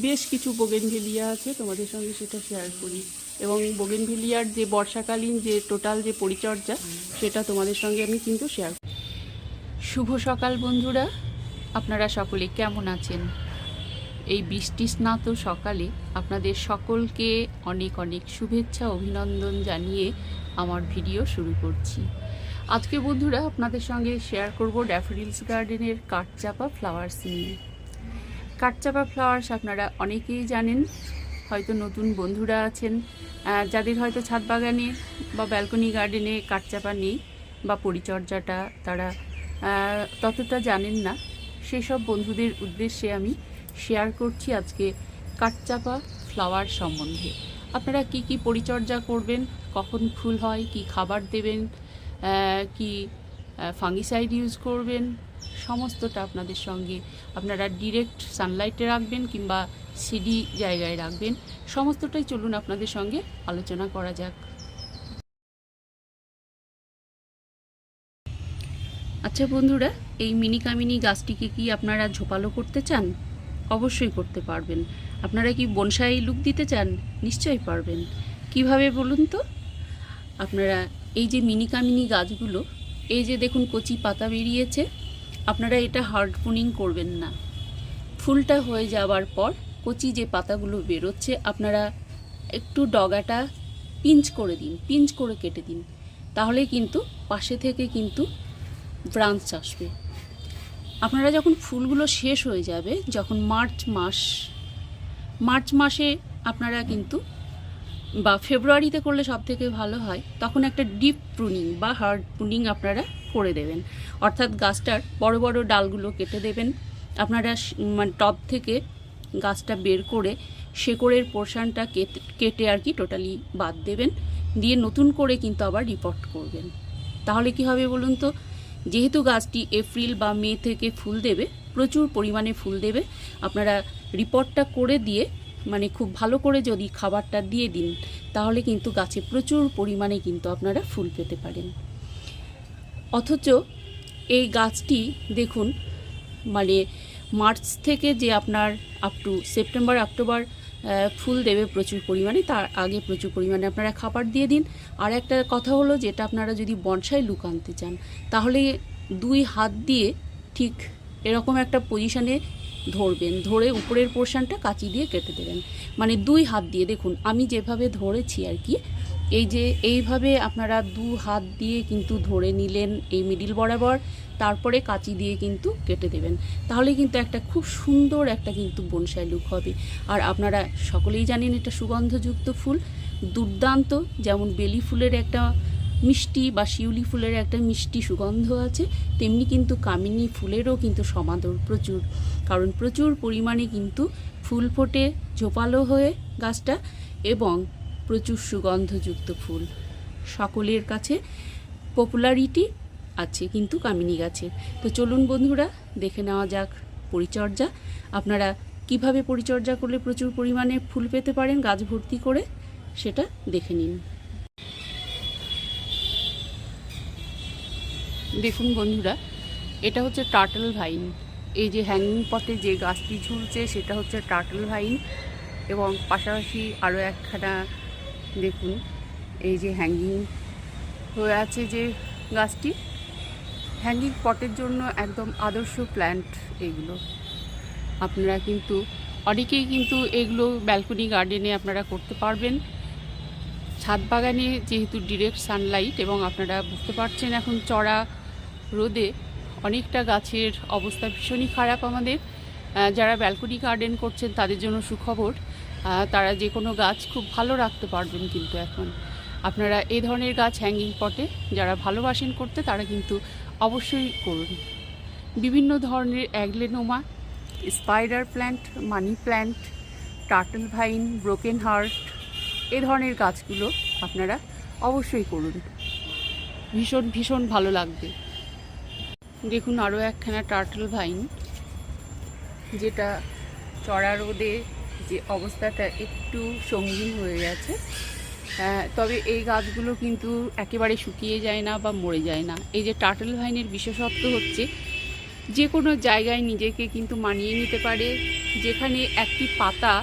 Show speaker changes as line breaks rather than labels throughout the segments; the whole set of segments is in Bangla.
বেশ কিছু বোগেনভেলিয়া আছে, তোমাদের সঙ্গে সেটা শেয়ার করি। এবং বোগেনভেলিয়ার যে বর্ষাকালীন যে টোটাল যে পরিচর্যা, সেটা তোমাদের সঙ্গে আমি কিন্তু শেয়ার শুভ সকাল বন্ধুরা, আপনারা সকলে কেমন আছেন? এই বৃষ্টি স্নাত সকালে আপনাদের সকলকে অনেক অনেক শুভেচ্ছা, অভিনন্দন জানিয়ে আমার ভিডিও শুরু করছি। আজকে বন্ধুরা আপনাদের সঙ্গে শেয়ার করব ড্যাফোডিলস গার্ডেনের কাঠচাপা ফ্লাওয়ার্স নিয়ে। কাঠচাপা ফ্লাওয়ার্স আপনারা অনেকেই জানেন, হয়তো নতুন বন্ধুরা আছেন যাদের হয়তো ছাদ বাগানে বা ব্যালকনি গার্ডেনে কাঠচাপা নেই বা পরিচর্যাটা তারা ততটা জানেন না। সেসব বন্ধুদের উদ্দেশ্যে আমি শেয়ার করছি আজকে কাঠচাপা ফ্লাওয়ার সম্বন্ধে। আপনারা কি কি পরিচর্যা করবেন, কখন ফুল হয়, কি খাবার দেবেন কি ফাঙ্গিসাইড ইউজ করবেন সমস্তটা আপনাদের সঙ্গে আপনারা ডিরেক্ট সানলাইটে রাখবেন কিংবা সিডি জায়গায় রাখবেন। সমস্তটাই চলুন আপনাদের সঙ্গে আলোচনা করা যাক। আচ্ছা বন্ধুরা, এই মিনি কামিনি গাছটিকে কি আপনারা ঝোপালো করতে চান? অবশ্যই করতে পারবেন। আপনারা কি বনসাই লুক দিতে চান? নিশ্চয়ই পারবেন। কীভাবে বলুন তো? আপনারা এই যে মিনি কামিনি গাছগুলো, এই যে দেখুন কচি পাতা বেরিয়েছে আপনারা এটা হার্ড পুনিং করবেন না। ফুলটা হয়ে যাওয়ার পর কচি যে পাতাগুলো বেরোচ্ছে, আপনারা একটু ডগাটা পিঞ্চ করে দিন, পিঞ্চ করে কেটে দিন। তাহলে কিন্তু পাশে থেকে কিন্তু ব্রাঞ্চ আসবে। আপনারা যখন ফুলগুলো শেষ হয়ে যাবে, যখন মার্চ মাস, মার্চ মাসে আপনারা কিন্তু বা ফেব্রুয়ারিতে করলে সব থেকে ভালো হয়, তখন একটা ডিপ প্রুনিং বা হার্ড প্রুনিং আপনারা করে দেবেন। অর্থাৎ গাছটার বড় বড় ডালগুলো কেটে দেবেন। আপনারা মানে টব থেকে গাছটা বের করে শেকড়ের পোর্শনটা কেটে আর কি টোটালি বাদ দেবেন। দিয়ে নতুন করে কিন্তু আবার রিপোর্ট করবেন। তাহলে কি হবে বলুন তো? যেহেতু গাছটি এপ্রিল বা মে থেকে ফুল দেবে, প্রচুর পরিমাণে ফুল দেবে, আপনারা রিপোর্টটা করে দিয়ে মানে খুব ভালো করে যদি খাবারটা দিয়ে দিন, তাহলে কিন্তু গাছে প্রচুর পরিমাণে কিন্তু আপনারা ফুল পেতে পারেন। অথচ এই গাছটি দেখুন মানে মার্চ থেকে যে আপনার আপ টু সেপ্টেম্বর অক্টোবর ফুল দেবে প্রচুর পরিমাণে, তার আগে প্রচুর পরিমাণে আপনারা খাবার দিয়ে দিন। আর একটা কথা হলো যেটা আপনারা যদি বনসাই লুক আনতে চান, তাহলে দুই হাত দিয়ে ঠিক এরকম একটা পজিশনে ধরবেন, ধরে উপরের পোর্শনটা কাঁচি দিয়ে কেটে দেবেন। মানে দুই হাত দিয়ে, দেখুন, আমি যেভাবে ধরেছি আর কি, এই যে এইভাবে আপনারা দু হাত দিয়ে কিন্তু ধরে নিলেন এই মিডিল বরাবর, তারপরে কাঁচি দিয়ে কিন্তু কেটে দেবেন। তাহলে কিন্তু একটা খুব সুন্দর একটা কিন্তু বনসাই লুক হবে। আর আপনারা সকলেই জানেন এটা সুগন্ধযুক্ত ফুল। দুর্দান্ত, যেমন বেলি ফুলের একটা মিষ্টি বা শিউলি ফুলের একটা মিষ্টি সুগন্ধ আছে, তেমনি কিন্তু কামিনী ফুলেরও কিন্তু সমাদর প্রচুর। কারণ প্রচুর পরিমাণে কিন্তু ফুল ফোটে ঝোপালো হয়ে গাছটা এবং প্রচুর সুগন্ধযুক্ত ফুল। সকলের কাছে পপুলারিটি আছে কিন্তু কামিনী গাছের তো চলুন বন্ধুরা, দেখে নেওয়া যাক পরিচর্যা। আপনারা কীভাবে পরিচর্যা করলে প্রচুর পরিমাণে ফুল পেতে পারেন গাছ ভর্তি করে, সেটা দেখে নিন। দেখুন বন্ধুরা, এটা হচ্ছে টার্টল ভাইন। এই যে হ্যাঙ্গিং পটে যে গাছটি ঝুলছে, সেটা হচ্ছে টার্টল ভাইন এবং পাশাপাশি আরও একখানা দেখুন, এই যে হ্যাঙ্গিং হয়ে আছে যে গাছটি। হ্যাঙ্গিং পটের জন্য একদম আদর্শ প্ল্যান্ট এগুলো। আপনারা কিন্তু, অনেকেই কিন্তু এগুলো ব্যালকনি গার্ডেনে আপনারা করতে পারবেন। ছাদ বাগানে যেহেতু ডিরেক্ট সানলাইট এবং আপনারা বুঝতে পারছেন এখন চড়া রোদে অনেকটা গাছের অবস্থা ভীষণই খারাপ আমাদের। যারা ব্যালকনি গার্ডেন করছেন তাদের জন্য সুখবর। তারা যে কোনো গাছ খুব ভালো রাখতে পারবেন কিন্তু এখন। আপনারা এই ধরনের গাছ হ্যাঙ্গিং পটে যারা ভালোবাসেন করতে তারা কিন্তু অবশ্যই করুন। বিভিন্ন ধরনের aglaonema spider plant money plant turtle vine broken heart এ ধরনের গাছগুলো আপনারা অবশ্যই করুন। ভীষণ ভীষণ ভালো লাগবে। দেখুন আরও একখানা টার্টল ভাইন যেটা চড়া রোদে যে অবস্থাটা একটু সঙ্গীন হয়ে গেছে। তবে এই গাছগুলো কিন্তু একেবারে শুকিয়ে যায় না বা মরে যায় না। এই যে টার্টল ভাইনের বিশেষত্ব হচ্ছে, যে কোনো জায়গায় নিজেকে কিন্তু মানিয়ে নিতে পারে। যেখানে একটি পাতা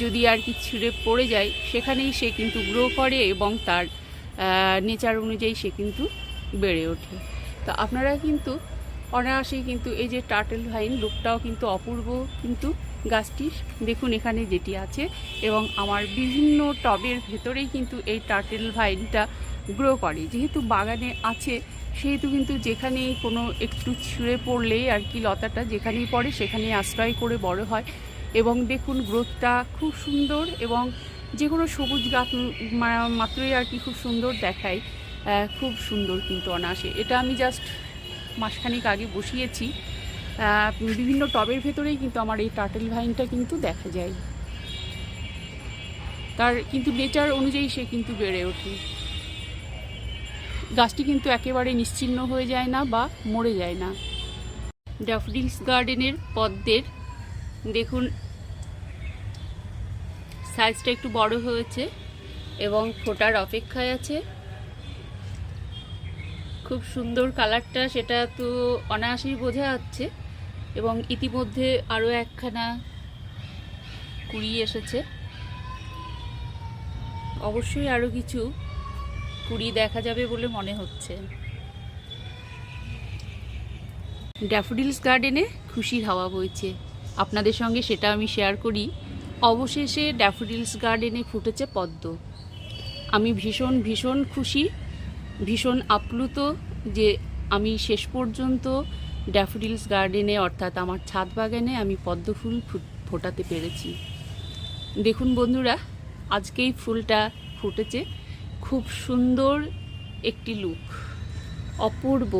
যদি আর কি ছিঁড়ে পড়ে যায়, সেখানেই সে কিন্তু গ্রো করে এবং তার নেচার অনুযায়ী সে কিন্তু বেড়ে ওঠে। তো আপনারা কিন্তু অনায়াসেই কিন্তু এই যে টার্টেল ভাইন লুকটাও কিন্তু অপূর্ব কিন্তু গাছটির দেখুন এখানে যেটি আছে এবং আমার বিভিন্ন টবের ভেতরেই কিন্তু এই টার্টেল ভাইনটা গ্রো করে। যেহেতু বাগানে আছে, সেহেতু কিন্তু যেখানেই কোনো একটু ছিঁড়ে পড়লেই আর কি লতাটা যেখানেই পড়ে সেখানেই আশ্রয় করে বড় হয় এবং দেখুন গ্রোথটা খুব সুন্দর এবং যে কোনো সবুজ গাছ মাত্রই আর কি খুব সুন্দর দেখায়। খুব সুন্দর কিন্তু অনায়াসে। এটা আমি জাস্ট মাসখানেক আগে বসিয়েছি। বিভিন্ন টবের ভেতরেই কিন্তু আমার এই টাটেল ভাইনটা কিন্তু দেখা যায়। তার কিন্তু নেচার অনুযায়ী সে কিন্তু বেড়ে ওঠে। গাছটি কিন্তু একেবারে নিশ্চিহ্ন হয়ে যায় না বা মরে যায় না। ড্যাফডিলস গার্ডেনের পদ্মের, দেখুন সাইজটা একটু বড় হয়েছে এবং ফোটার অপেক্ষায় আছে। খুব সুন্দর কালারটা সেটা তো অনায়াসেই বোঝা যাচ্ছে। এবং ইতিমধ্যে আরও একখানা কুড়ি এসেছে। অবশ্যই আরও কিছু কুড়ি দেখা যাবে বলে মনে হচ্ছে। ড্যাফোডিলস গার্ডেনে খুশির হাওয়া বইছে। আপনাদের সঙ্গে সেটা আমি শেয়ার করি। অবশেষে ড্যাফোডিলস গার্ডেনে ফুটেছে পদ্ম। আমি ভীষণ ভীষণ খুশি ভীষণ আপ্লুত যে আমি শেষ পর্যন্ত ড্যাফোডিলস গার্ডেনে অর্থাৎ আমার ছাদ বাগানে আমি পদ্ম ফুল ফোটাতে পেরেছি। দেখুন বন্ধুরা, আজকেই ফুলটা ফুটেছে। খুব সুন্দর একটি লুক অপূর্ব।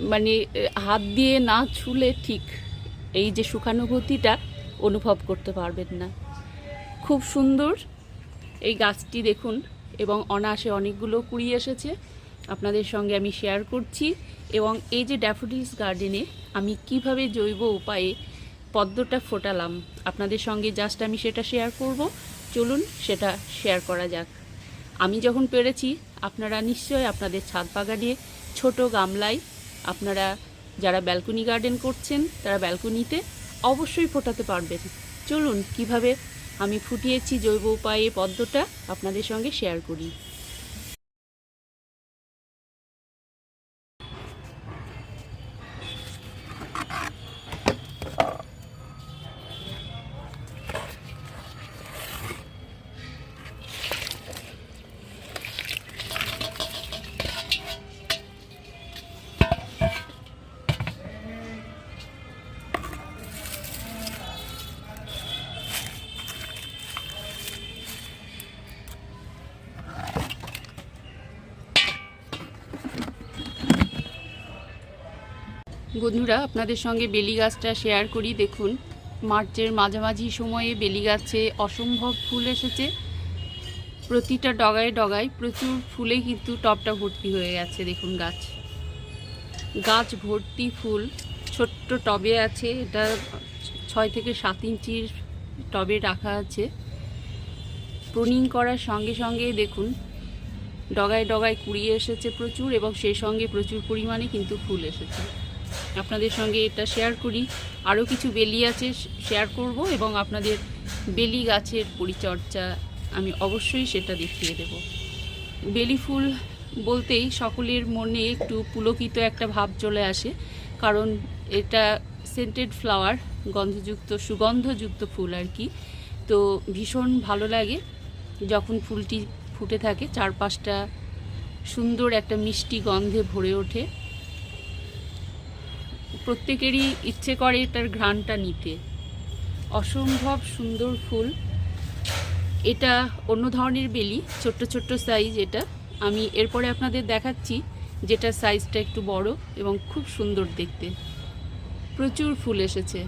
মানে হাত দিয়ে না ছুলে ঠিক এই যে সুখানুভূতিটা অনুভব করতে পারবেন না। খুব সুন্দর এই গাছটি দেখুন। এবং অনায়াসে অনেকগুলো কুড়ি এসেছে। আপনাদের সঙ্গে আমি শেয়ার করছি এবং এই যে ড্যাফোডিলস গার্ডেনে আমি কীভাবে জৈব উপায়ে পদ্মটা ফোটালাম, আপনাদের সঙ্গে জাস্ট আমি সেটা শেয়ার করব। চলুন সেটা শেয়ার করা যাক। আমি যখন পেরেছি, আপনারা নিশ্চয়ই আপনাদের ছাদ বাগানে ছোট গামলায় আপনারা যারা ব্যালকনি গার্ডেন করছেন, তারা ব্যালকনিতে অবশ্যই ফোটাতে পারবেন। চলুন কীভাবে আমি ফুটিয়েছি জৈব উপায়ে পদ্মটা আপনাদের সঙ্গে শেয়ার করি। বন্ধুরা, আপনাদের সঙ্গে বেলি গাছটা শেয়ার করি। দেখুন, মার্চের মাঝামাঝি সময়ে বেলি গাছে অসম্ভব ফুল এসেছে। প্রতিটা ডগায় ডগায় প্রচুর ফুলে কিন্তু টপটা ভর্তি হয়ে গেছে, দেখুন গাছ। গাছ ভর্তি ফুল, ছোট্ট টবে আছে, এটা ছয় থেকে সাত ইঞ্চির টবে রাখা আছে। প্রুনিং করার সঙ্গে সঙ্গে দেখুন, ডগায় ডগায় কুড়িয়ে এসেছে প্রচুর এবং সেই সঙ্গে প্রচুর পরিমাণে কিন্তু ফুল এসেছে। আপনাদের সঙ্গে এটা শেয়ার করি। আরও কিছু বেলি আছে শেয়ার করব এবং আপনাদের বেলি গাছের পরিচর্যা আমি অবশ্যই সেটা দেখিয়ে দেব। বেলি ফুল বলতেই সকলের মনে একটু পুলকিত একটা ভাব চলে আসে, কারণ এটা সেন্টেড ফ্লাওয়ার গন্ধযুক্ত, সুগন্ধযুক্ত ফুল আর কি। তো ভীষণ ভালো লাগে যখন ফুলটি ফুটে থাকে, চারপাশটা সুন্দর একটা মিষ্টি গন্ধে ভরে ওঠে। প্রত্যেকেরই ইচ্ছে করে এটার ঘ্রাণটা নিতে। অসম্ভব সুন্দর ফুল। এটা অন্য ধরনের বেলি, ছোট্ট ছোট্ট সাইজ এটা। আমি এরপরে আপনাদের দেখাচ্ছি যেটা সাইজটা একটু বড় এবং খুব সুন্দর দেখতে। প্রচুর ফুল এসেছে।